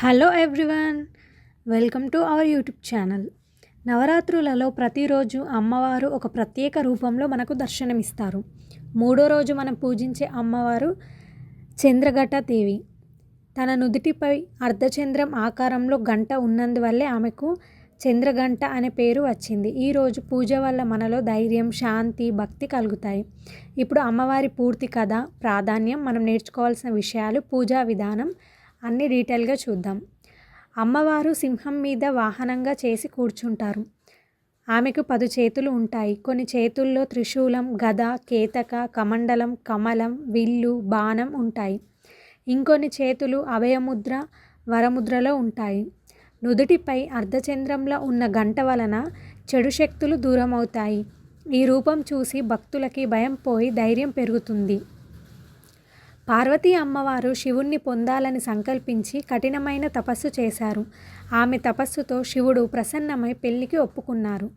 Hello everyone welcome to our YouTube channel. నవరాత్రులలో ప్రతిరోజు అమ్మవారు ఒక ప్రత్యేక రూపంలో మనకు దర్శనమిస్తారు. మూడో రోజు మనం పూజించే అమ్మవారు చంద్రఘట దేవి. తన నుదుటిపై అర్ధచంద్రం ఆకారంలో గంట ఉన్నందువల్లే ఆమెకు చంద్రగంట అనే పేరు వచ్చింది. ఈరోజు పూజ వల్ల మనలో ధైర్యం శాంతి భక్తి కలుగుతాయి. ఇప్పుడు అమ్మవారి పూర్తి కథ ప్రాధాన్యం మనం నేర్చుకోవాల్సిన విషయాలు పూజా విధానం అన్ని డీటెయిల్గా చూద్దాం. అమ్మవారు సింహం మీద వాహనంగా చేసి కూర్చుంటారు. ఆమెకు పదు చేతులు ఉంటాయి. కొన్ని చేతుల్లో త్రిశూలం గద కేతక కమండలం కమలం విల్లు బాణం ఉంటాయి. ఇంకొన్ని చేతులు అభయముద్ర వరముద్రలో ఉంటాయి. నుదుటిపై అర్ధచంద్రంలో ఉన్న గంట వలన చెడు శక్తులు దూరమవుతాయి. ఈ రూపం చూసి భక్తులకి భయం పోయి ధైర్యం పెరుగుతుంది. పార్వతీ అమ్మవారు శివుణ్ణి పొందాలని సంకల్పించి కఠినమైన తపస్సు చేశారు. ఆమె తపస్సుతో శివుడు ప్రసన్నమై పెళ్ళికి ఒప్పుకున్నారు.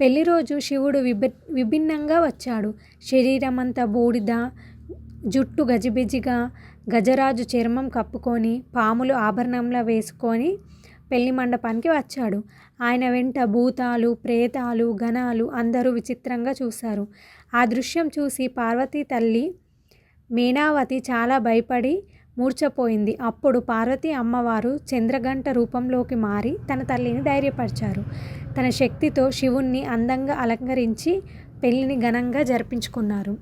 పెళ్ళి రోజు శివుడు విభి విభిన్నంగా వచ్చాడు. శరీరమంతా బూడిద జుట్టు గజిబిజిగా గజరాజు చర్మం కప్పుకొని పాములు ఆభరణంలా వేసుకొని పెళ్ళి మండపానికి వచ్చాడు. ఆయన వెంట భూతాలు ప్రేతాలు గణాలు అందరూ విచిత్రంగా చూశారు. ఆ దృశ్యం చూసి పార్వతీ తల్లి మీనావతి చాలా భయపడి మూర్చపోయింది అప్పుడు పార్వతి అమ్మవారు చంద్రగంట రూపంలోకి మారి తన తల్లిని ధైర్యపరిచారు. తన శక్తితో శివుణ్ణి అందంగా అలంకరించి పెళ్ళిని ఘనంగా జరిపించుకున్నారు.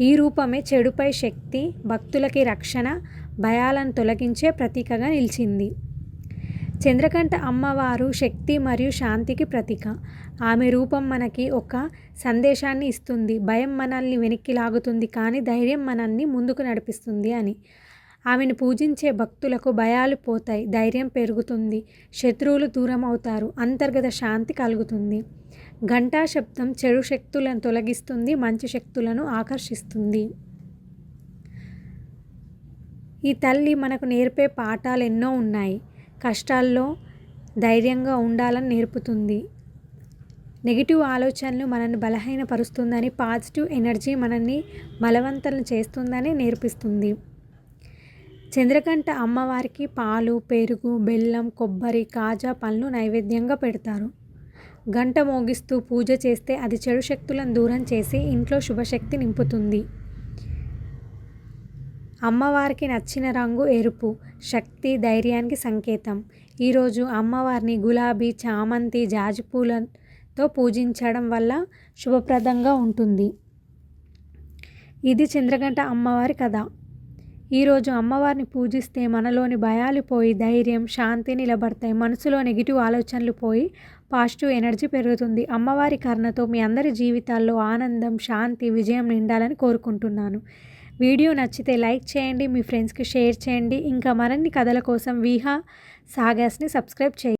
ఈ రూపమే చెడుపై శక్తి భక్తులకి రక్షణ భయాలను తొలగించే ప్రతీకగా నిలిచింది. చంద్రకంఠ అమ్మవారు శక్తి మరియు శాంతికి ప్రతీక. ఆమె రూపం మనకి ఒక సందేశాన్ని ఇస్తుంది. భయం మనల్ని వెనక్కి లాగుతుంది కానీ ధైర్యం మనల్ని ముందుకు నడిపిస్తుంది అని. ఆమెను పూజించే భక్తులకు భయాలు పోతాయి ధైర్యం పెరుగుతుంది శత్రువులు దూరం అవుతారు అంతర్గత శాంతి కలుగుతుంది. ఘంటా శబ్దం చెడు శక్తులను తొలగిస్తుంది మంచి శక్తులను ఆకర్షిస్తుంది. ఈ తల్లి మనకు నేర్పే పాఠాలు ఎన్నో ఉన్నాయి. కష్టాల్లో ధైర్యంగా ఉండాలని నేర్పుతుంది. నెగిటివ్ ఆలోచనలు మనల్ని బలహీనపరుస్తుందని పాజిటివ్ ఎనర్జీ మనల్ని బలవంతం చేస్తుందని నేర్పిస్తుంది. చంద్రకంఠ అమ్మవారికి పాలు పెరుగు బెల్లం కొబ్బరి కాజా పళ్ళు నైవేద్యంగా పెడతారు. గంట మోగిస్తూ పూజ చేస్తే అది చెడు శక్తులను దూరం చేసి ఇంట్లో శుభశక్తి నింపుతుంది. అమ్మవారికి నచ్చిన రంగు ఎరుపు శక్తి ధైర్యానికి సంకేతం. ఈరోజు అమ్మవారిని గులాబీ చామంతి జాజిపూలతో పూజించడం వల్ల శుభప్రదంగా ఉంటుంది. ఇది చంద్రగంట అమ్మవారి కథ. ఈరోజు అమ్మవారిని పూజిస్తే మనలోని భయాలు పోయి ధైర్యం శాంతి నిలబడతాయి. మనసులో నెగిటివ్ ఆలోచనలు పోయి పాజిటివ్ ఎనర్జీ పెరుగుతుంది. అమ్మవారి కర్ణతో మీ అందరి జీవితాల్లో ఆనందం శాంతి విజయం నిండాలని కోరుకుంటున్నాను. వీడియో నచ్చితే లైక్ చేయండి మీ ఫ్రెండ్స్కి షేర్ చేయండి. ఇంకా మరిన్ని కథల కోసం వీహా సాగర్స్ని సబ్స్క్రైబ్ చేయండి